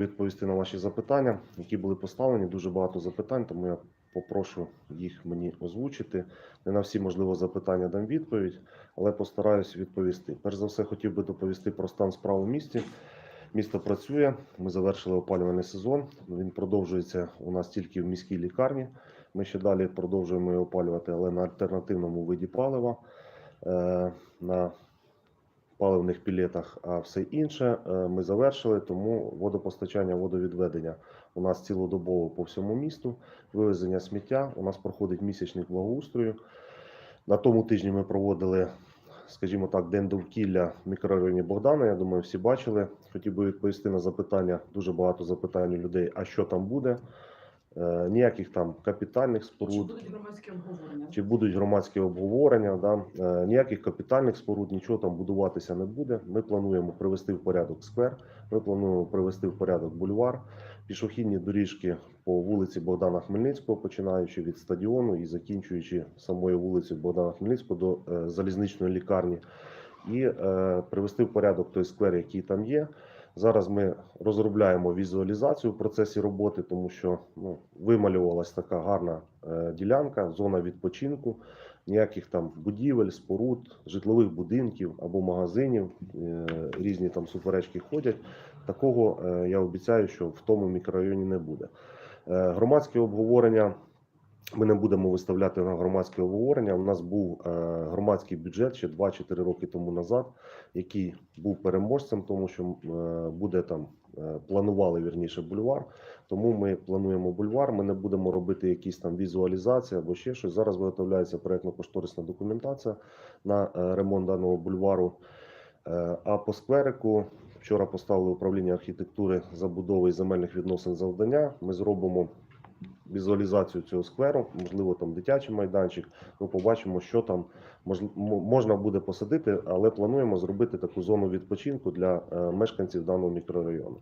відповісти на ваші запитання, які були поставлені. Дуже багато запитань, тому я попрошу їх мені озвучити. Не на всі можливо запитання дам відповідь, але постараюсь відповісти. Перш за все, хотів би доповісти про стан справ у місті. Місто працює. Ми завершили опалювальний сезон. Він продовжується у нас тільки в міській лікарні. Ми ще далі продовжуємо опалювати, але на альтернативному виді палива. Е, на паливних пілетах, а все інше е, ми завершили. Тому водопостачання, водовідведення у нас цілодобово по всьому місту. Вивезення сміття. У нас проходить місячник благоустрою. На тому тижні ми проводили, скажімо так, день довкілля в мікрорайоні Богдана. Я думаю, всі бачили. Хотів би відповісти на запитання. Дуже багато запитань у людей. А що там буде? Е, Ніяких там капітальних Чи споруд. будуть громадські обговорення? Чи будуть громадські обговорення? Да? Е, Ніяких капітальних споруд, нічого там будуватися не буде. Ми плануємо привести в порядок сквер. Ми плануємо привести в порядок бульвар, пішохідні доріжки по вулиці Богдана Хмельницького, починаючи від стадіону і закінчуючи самою вулицею Богдана Хмельницького до е, залізничної лікарні, і е, привести в порядок той сквер, який там є. Зараз ми розробляємо візуалізацію в процесі роботи, тому що ну, вималювалась така гарна е, ділянка, зона відпочинку, ніяких там будівель, споруд, житлових будинків або магазинів, е, різні там суперечки ходять. Такого е, я обіцяю, що в тому мікрорайоні не буде. Е, громадське обговорення. Ми не будемо виставляти на громадське обговорення. У нас був е, громадський бюджет ще 2 чи 3 роки тому назад, який був переможцем, тому що е, буде там е, планували вірніше бульвар. Тому ми плануємо бульвар. Ми не будемо робити якісь там візуалізації або ще щось. Зараз виготовляється проектно-кошторисна документація на ремонт даного бульвару. А по скверику вчора поставили управління архітектури забудови і земельних відносин завдання. Ми зробимо візуалізацію цього скверу, можливо, там дитячий майданчик. Ми побачимо, що там мож- можна буде посадити, але плануємо зробити таку зону відпочинку для е, мешканців даного мікрорайону.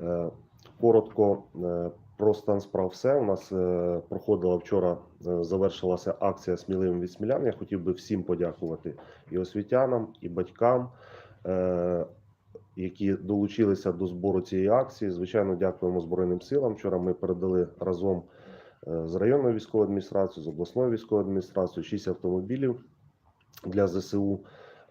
Е, Коротко е, про стан справ все. У нас проходила вчора, завершилася акція сміливим від смілян. Я хотів би всім подякувати і освітянам, і батькам. Які долучилися до збору цієї акції, звичайно, дякуємо Збройним силам. Вчора ми передали разом е, з районною військовою адміністрацією, з обласною військовою адміністрацією 6 автомобілів для ЗСУ.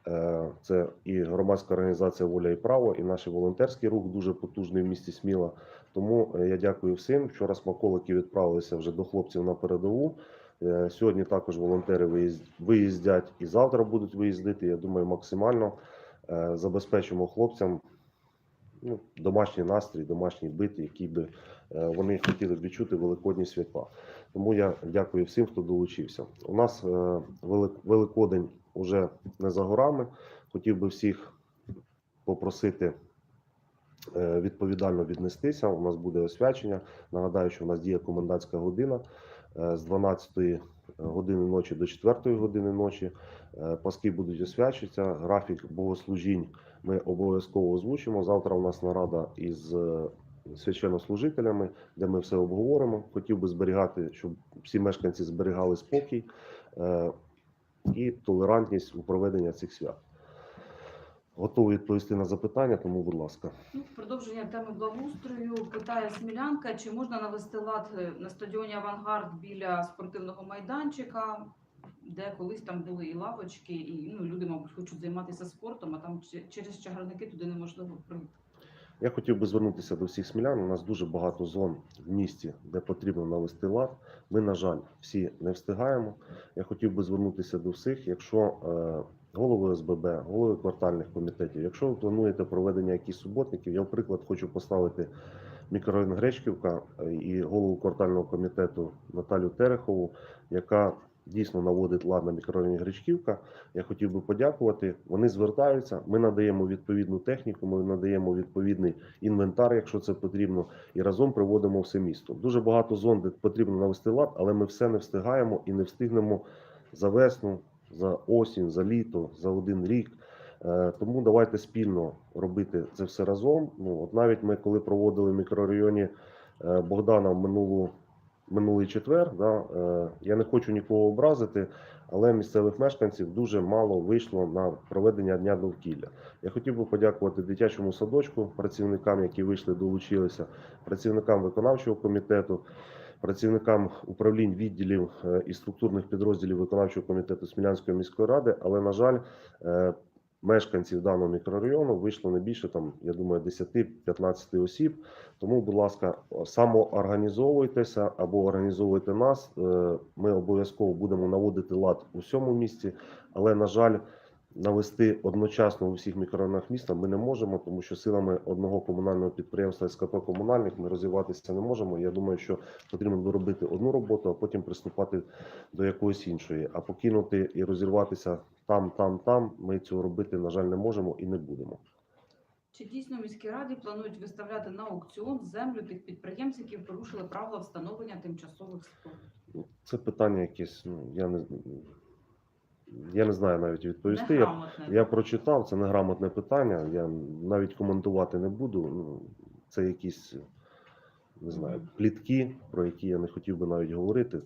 Е, Це і громадська організація Воля і право, і наш волонтерський рух дуже потужний в місті Сміла. Тому е, я дякую всім. Вчора смаколики відправилися вже до хлопців на передову. Сьогодні також волонтери виїзд- виїздять і завтра будуть виїздити. Я думаю, максимально забезпечимо хлопцям ну, домашній настрій, домашній бит, який би е, вони хотіли відчути великодні свята. Тому я дякую всім, хто долучився. У нас е, Великодень уже не за горами. Хотів би всіх попросити е, відповідально віднестися. У нас буде освячення. Нагадаю, що у нас діє комендантська година е, з 12 години ночі до 4 години ночі. Е, Паски будуть освячуватися. Графік богослужінь ми обов'язково озвучимо. Завтра у нас нарада із е, священнослужителями, де ми все обговоримо. Хотів би зберігати, щоб всі мешканці зберігали спокій е, і толерантність у проведенні цих свят. Готовий відповісти на запитання, тому, будь ласка. Ну, в продовження теми благоустрою питає Смілянка, чи можна навести лад е, на стадіоні Авангард біля спортивного майданчика, де колись там були і лавочки, і ну, люди, мабуть, хочуть займатися спортом, а там через чагарники туди неможливо пройти. Я хотів би звернутися до всіх смілян. У нас дуже багато зон в місті, де потрібно навести лад. Ми, на жаль, всі не встигаємо. Я хотів би звернутися до всіх. Якщо е, голови ОСББ, голови квартальних комітетів, якщо ви плануєте проведення якихось суботників, я, в приклад, хочу поставити мікрорайон Гречківка е, і голову квартального комітету Наталю Терехову, яка дійсно наводить лад на мікрорайоні Гречківка. Я хотів би подякувати. Вони звертаються. Ми надаємо відповідну техніку, ми надаємо відповідний інвентар, якщо це потрібно, і разом приводимо все місто. Дуже багато зон, де потрібно навести лад, але ми все не встигаємо і не встигнемо за весну, за осінь, за літо, за один рік. Е, Тому давайте спільно робити це все разом. Ну от навіть ми, коли проводили в мікрорайоні е, Богдана в минулу минулий четвер. Да, е, я не хочу нікого образити, але місцевих мешканців дуже мало вийшло на проведення дня довкілля. Я хотів би подякувати дитячому садочку, працівникам, які вийшли, долучилися, працівникам виконавчого комітету, працівникам управлінь відділів е, і структурних підрозділів виконавчого комітету Смілянської міської ради. Але на жаль, е, мешканців даного мікрорайону вийшло не більше там, я думаю, 10-15 осіб. Тому, будь ласка, самоорганізовуйтеся або організовуйте нас. Е, Ми обов'язково будемо наводити лад у всьому місті, але на жаль. Навести одночасно у всіх мікрорайонах міста ми не можемо, тому що силами одного комунального підприємства СКП комунальник ми розвиватися не можемо. Я думаю, що потрібно доробити одну роботу, а потім приступати до якоїсь іншої. А покинути і розірватися там, там, там. Ми цього робити, на жаль, не можемо і не будемо. Чи дійсно в міській раді планують виставляти на аукціон землю тих підприємців, які порушили правила встановлення тимчасових споруд? Ну, Це питання якесь. Ну я не я не знаю навіть відповісти. Я, я прочитав, це неграмотне питання. Я навіть коментувати не буду. Ну, це якісь не знаю, плітки, про які я не хотів би навіть говорити.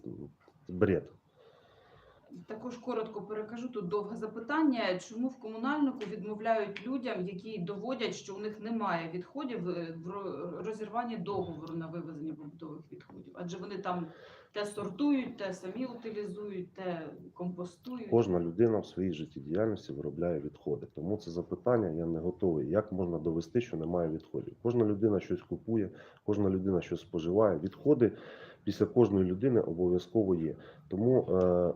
Бред. Також коротко перекажу тут довге запитання. Чому в комунальнику відмовляють людям, які доводять, що у них немає відходів е, в розірванні договору на вивезення побутових відходів? Адже вони там те сортують, те самі утилізують, те компостують. Кожна людина в своїй життєдіяльності виробляє відходи. Тому це запитання я не готовий. Як можна довести, що немає відходів? Кожна людина щось купує, кожна людина щось споживає. Відходи після кожної людини обов'язково є. Тому е,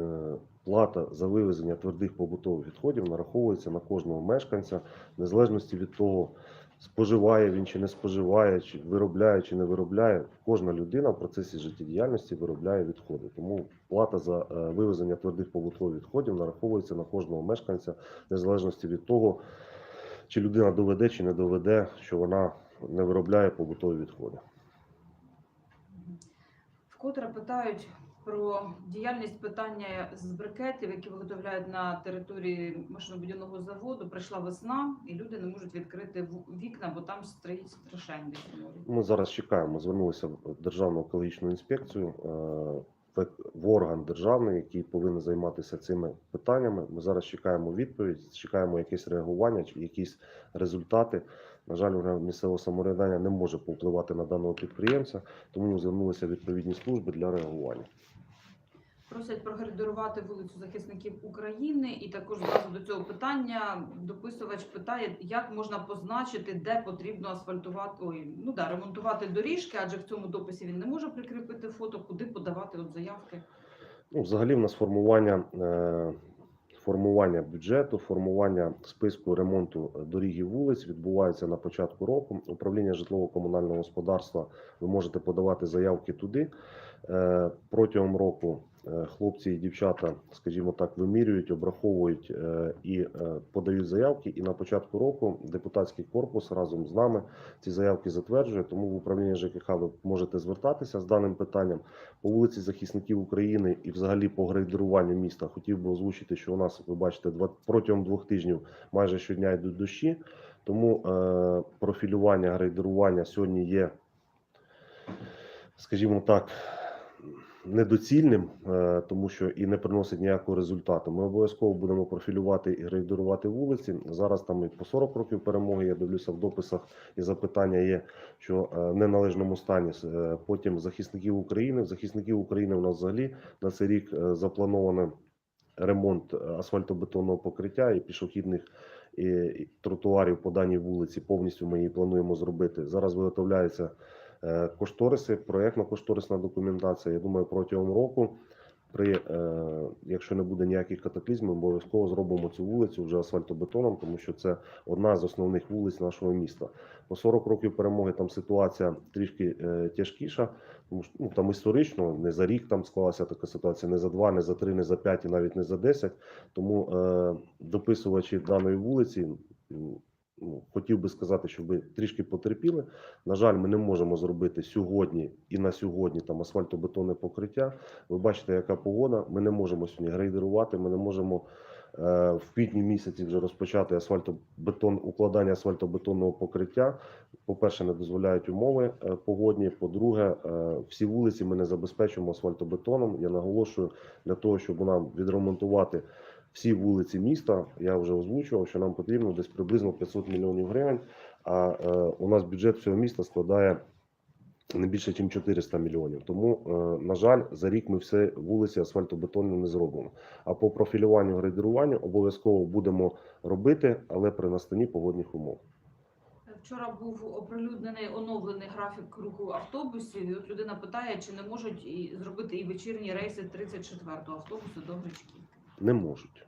е, плата за вивезення твердих побутових відходів нараховується на кожного мешканця, в незалежності від того, споживає він чи не споживає, чи виробляє чи не виробляє. Кожна людина в процесі життєдіяльності виробляє відходи. Тому плата за е, вивезення твердих побутових відходів нараховується на кожного мешканця, в незалежності від того, чи людина доведе чи не доведе, що вона не виробляє побутові відходи. Вкотре питають про діяльність питання з брикетів, які виготовляють на території машинобудівного заводу. Прийшла весна, і люди не можуть відкрити вікна, бо там стоїть страшенний море. Ми зараз чекаємо. Звернулися в Державну екологічну інспекцію е, в в орган державний, який повинен займатися цими питаннями. Ми зараз чекаємо відповідь, чекаємо якесь реагування якісь результати. На жаль, орган місцевого самоврядування не може повпливати на даного підприємця, тому звернулися відповідні служби для реагування. Просять проградирувати вулицю захисників України, і також зразу до цього питання дописувач питає, як можна позначити, де потрібно асфальтувати, ой, ну да, ремонтувати доріжки, адже в цьому дописі він не може прикріпити фото, куди подавати от заявки. Ну, взагалі, в нас формування, е, формування бюджету, формування списку ремонту доріг і вулиць відбувається на початку року. Управління житлово-комунального господарства. Ви можете подавати заявки туди. Е, Протягом року е, хлопці і дівчата, скажімо так, вимірюють, обраховують е, і е, подають заявки. І на початку року депутатський корпус разом з нами ці заявки затверджує. Тому в управління ЖКХ ви можете звертатися з даним питанням по вулиці захисників України і взагалі по грейдеруванню міста хотів би озвучити, що у нас ви бачите протягом двох тижнів майже щодня йдуть дощі. Тому е, профілювання грейдерування сьогодні є, скажімо так, недоцільним, е, тому що і не приносить ніякого результату. Ми обов'язково будемо профілювати і грейдерувати вулиці. Зараз там і по 40 років перемоги. Я дивлюся в дописах і запитання є, що е, в неналежному стані. Е, Потім захисників України. Захисників України у нас взагалі на цей рік заплановано ремонт асфальтобетонного покриття і пішохідних і, тротуарів по даній вулиці. Повністю ми її плануємо зробити. Зараз виготовляються е, кошториси, проєктно-кошторисна документація. Я думаю, протягом року. При е, якщо не буде ніяких катаклізмів, обов'язково зробимо цю вулицю вже асфальтобетоном, тому що це одна з основних вулиць нашого міста. По 40 років перемоги там ситуація трішки е, тяжкіша, тому що ну, там історично не за рік там склалася така ситуація, не за два, не за три, не за п'ять і навіть не за десять. Тому е, дописувачі даної вулиці. Ну, хотів би сказати, щоб ви трішки потерпіли. На жаль, ми не можемо зробити сьогодні і на сьогодні там асфальтобетонне покриття. Ви бачите, яка погода. Ми не можемо сьогодні грейдерувати, ми не можемо Е, В квітні місяці вже розпочати асфальтобетон, укладання асфальтобетонного покриття. По-перше, не дозволяють умови е, погодні. По-друге, е, всі вулиці ми не забезпечуємо асфальтобетоном. Я наголошую для того, щоб нам відремонтувати всі вулиці міста. Я вже озвучував, що нам потрібно десь приблизно 500 мільйонів гривень. А е, у нас бюджет всього міста складає не більше, ніж 400 мільйонів. Тому, е, на жаль, за рік ми все вулиці асфальтобетонні не зробимо. А по профілюванню градируванню обов'язково будемо робити, але при настанні погодних умов. Вчора був оприлюднений оновлений графік руху автобусів. І от людина питає, чи не можуть і зробити і вечірні рейси 34-го автобусу до Гречківки. Не можуть.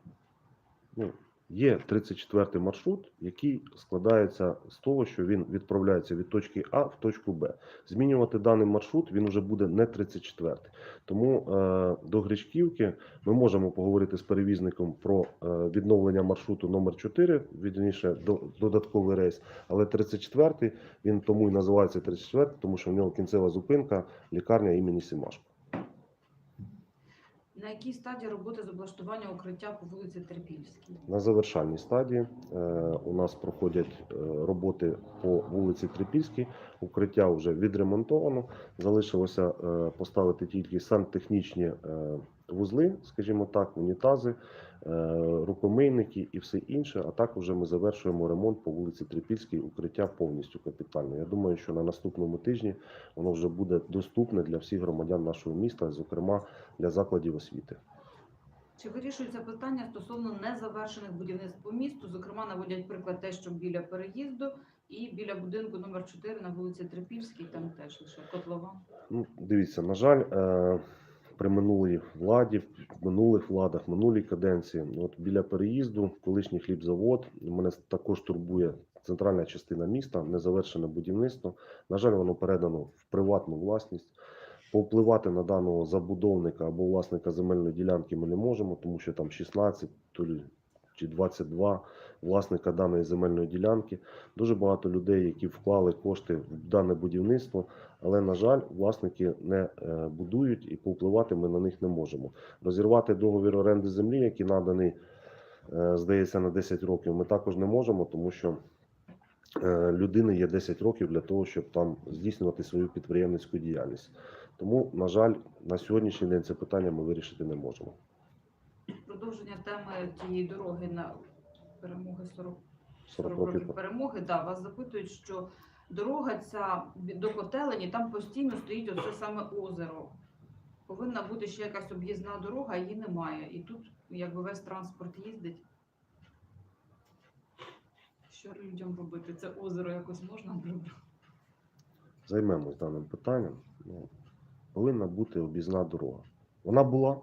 Ну, є 34-й маршрут, який складається з того, що він відправляється від точки А в точку Б. Змінювати даний маршрут він вже буде не 34-й. Тому е, до Гречківки ми можемо поговорити з перевізником про е, відновлення маршруту номер 4, вірніше, до, додатковий рейс. Але 34-й він тому і називається 34, тому що в нього кінцева зупинка лікарня імені Сімашко. На якій стадії роботи з облаштування укриття по вулиці Терпільській? На завершальній стадії е, у нас проходять е, роботи по вулиці Трипільській. Укриття вже відремонтовано. Залишилося е, поставити тільки сантехнічні е, вузли, скажімо так, унітази, рукомийники і все інше. А також ми завершуємо ремонт по вулиці Трипільській. Укриття повністю капітально. Я думаю, що на наступному тижні воно вже буде доступне для всіх громадян нашого міста, зокрема для закладів освіти. Чи вирішується питання стосовно незавершених будівництв по місту? Зокрема, наводять приклад те, що біля переїзду і біля будинку номер 4 на вулиці Трипільській, там теж лише котлова. Ну, дивіться, на жаль, е, при минулій владі, в минулих владах, минулій каденції, от біля переїзду, колишній хлібзавод, мене також турбує центральна частина міста, незавершене будівництво. На жаль, воно передано в приватну власність. Повпливати на даного забудовника або власника земельної ділянки ми не можемо, тому що там 16 то чи 22 власника даної земельної ділянки. Дуже багато людей, які вклали кошти в дане будівництво, але на жаль, власники не е, будують і повпливати ми на них не можемо. Розірвати договір оренди землі, який наданий, е, здається, на 10 років, ми також не можемо, тому що е, людини є 10 років для того, щоб там здійснювати свою підприємницьку діяльність. Тому, на жаль, на сьогоднішній день це питання ми вирішити не можемо. Продовження теми тієї дороги на перемоги 40 40 40 років. років перемоги. Да, вас запитують, що дорога ця до котелені, там постійно стоїть оце саме озеро. Повинна бути ще якась об'їзна дорога, її немає. І тут якби весь транспорт їздить. Що людям робити? Це озеро якось можна прибрати? Займемось даним питанням. Ну, повинна бути об'їзна дорога. Вона була.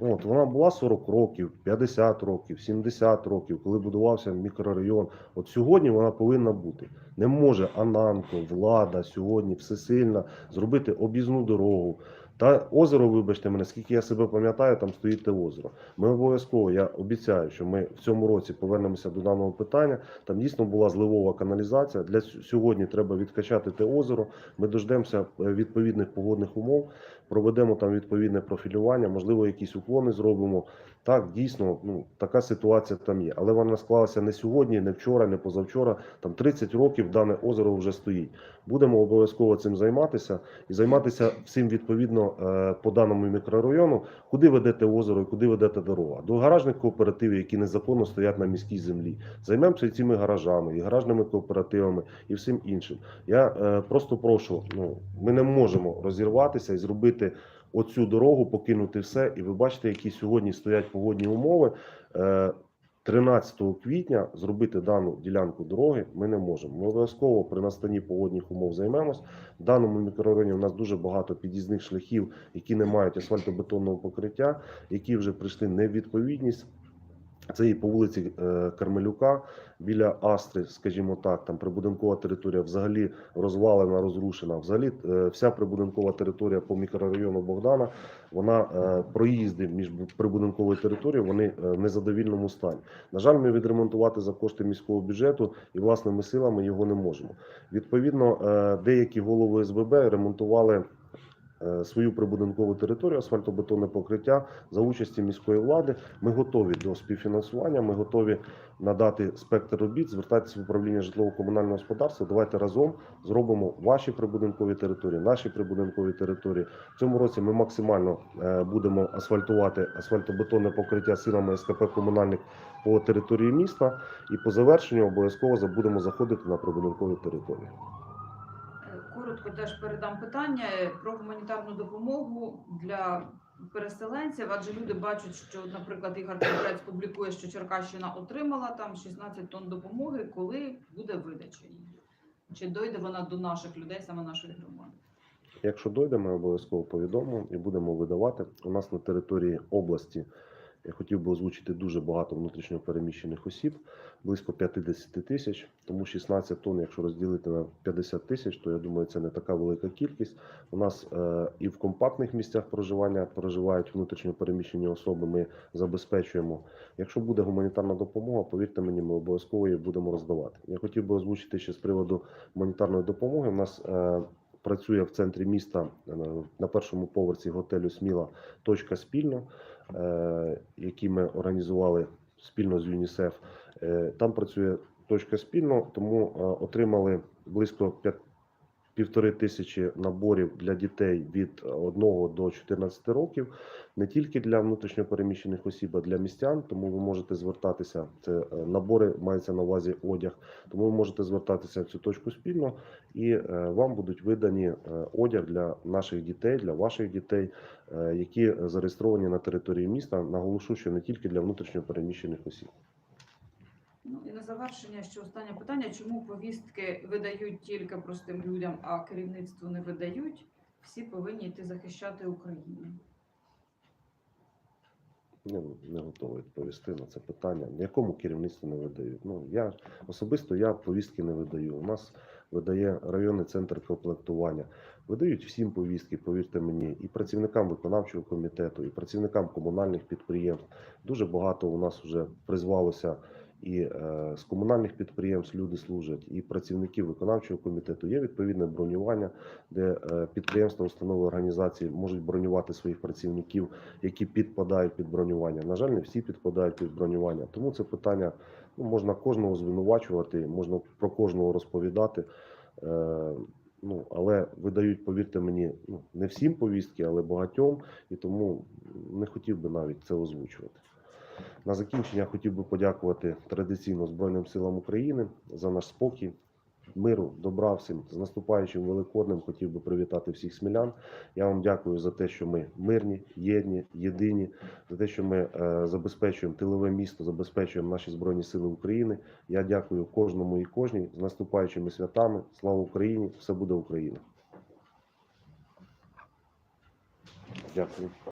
От, вона була 40 років, 50 років, 70 років, коли будувався мікрорайон. От сьогодні вона повинна бути. Не може Ананко, влада сьогодні всесильна зробити об'їзну дорогу. Та озеро, вибачте мене, скільки я себе пам'ятаю, там стоїть те озеро. Ми обов'язково, я обіцяю, що ми в цьому році повернемося до даного питання. Там дійсно була зливова каналізація. Для сьогодні треба відкачати те озеро. Ми дождемося е, відповідних погодних умов, проведемо там відповідне профілювання, можливо, якісь уклони зробимо. Так, дійсно, ну така ситуація там є. Але вона склалася не сьогодні, не вчора, не позавчора. Там 30 років дане озеро вже стоїть. Будемо обов'язково цим займатися і займатися всім відповідно е, по даному мікрорайону, куди ведете озеро і куди ведете дорога. До гаражних кооперативів, які незаконно стоять на міській землі. Займемося і цими гаражами, і гаражними кооперативами, і всім іншим. Я е, просто прошу. Ну ми не можемо розірватися і зробити оцю дорогу, покинути все. І ви бачите, які сьогодні стоять погодні умови. Е, 13 квітня зробити дану ділянку дороги ми не можемо. Ми обов'язково при настанні погодних умов займемось. В даному мікрорайоні у нас дуже багато під'їзних шляхів, які не мають асфальтобетонного покриття, які вже прийшли невідповідність. Це і по вулиці е, Кармелюка біля Астри, скажімо так, там прибудинкова територія взагалі розвалена, розрушена. Взагалі, е, вся прибудинкова територія по мікрорайону Богдана, вона е, проїзди між прибудинковою територією, вони в незадовільному стані. На жаль, ми відремонтувати за кошти міського бюджету і власними силами його не можемо. Відповідно, деякі голови СББ ремонтували свою прибудинкову територію, асфальтобетонне покриття за участі міської влади. Ми готові до співфінансування. Ми готові надати спектр робіт, звертатися в управління житлово-комунального господарства. Давайте разом зробимо ваші прибудинкові території, наші прибудинкові території. В цьому році ми максимально е, будемо асфальтувати асфальтобетонне покриття силами СКП комунальник по території міста. І по завершенню обов'язково будемо заходити на прибудинкові території. Теж передам питання про гуманітарну допомогу для переселенців, адже люди бачать, що, наприклад, Ігор Кобрець публікує, що Черкащина отримала там 16 тонн допомоги, коли буде видача її. Чи дойде вона до наших людей, саме нашої громади? Якщо дойде, ми обов'язково повідомимо і будемо видавати. У нас на території області я хотів би озвучити дуже багато внутрішньо переміщених осіб, близько 50 тисяч. Тому 16 тонн, якщо розділити на 50 тисяч, то я думаю, це не така велика кількість. У нас е, і в компактних місцях проживання проживають внутрішньо переміщені особи. Ми забезпечуємо. Якщо буде гуманітарна допомога, повірте мені, ми обов'язково її будемо роздавати. Я хотів би озвучити ще з приводу гуманітарної допомоги. У нас е, працює в центрі міста е, на першому поверсі готелю Сміла точка спільно, е, який ми організували спільно з ЮНІСЕФ. Е, Там працює точка спільно, тому е, отримали близько півтори тисячі наборів для дітей від 1 до 14 років, не тільки для внутрішньопереміщених осіб, а для містян. Тому ви можете звертатися. Це е, набори мається на увазі одяг. Тому ви можете звертатися в цю точку спільно, і е, вам будуть видані е, одяг для наших дітей, для ваших дітей, які зареєстровані на території міста. Наголошу, що не тільки для внутрішньопереміщених осіб. Ну і на завершення ще останнє питання: чому повістки видають тільки простим людям, а керівництву не видають? Всі повинні йти захищати Україну. Не, не готовий відповісти на це питання. Якому керівництву не видають? Ну я особисто я повістки не видаю. У нас видає районний центр комплектування. Видають всім повістки, повірте мені, і працівникам виконавчого комітету, і працівникам комунальних підприємств. Дуже багато у нас вже призвалося і е, з комунальних підприємств люди служать, і працівників виконавчого комітету. Є відповідне бронювання, де е, підприємства, установи організації можуть бронювати своїх працівників які підпадають під бронювання. На жаль, не всі підпадають під бронювання. Тому це питання ну, можна кожного звинувачувати, можна про кожного розповідати. Е, ну, але видають, повірте мені, ну, не всім повістки, але багатьом, і тому не хотів би навіть це озвучувати. На закінчення хотів би подякувати традиційно Збройним силам України за наш спокій, миру, добра всім з наступаючим великоднем. Хотів би привітати всіх смілян. Я вам дякую за те, що ми мирні, єдні, єдині, за те, що ми е, забезпечуємо тилове місто, забезпечуємо наші збройні сили України. Я дякую кожному і кожній з наступаючими святами. Слава Україні! Все буде Україна! Дякую.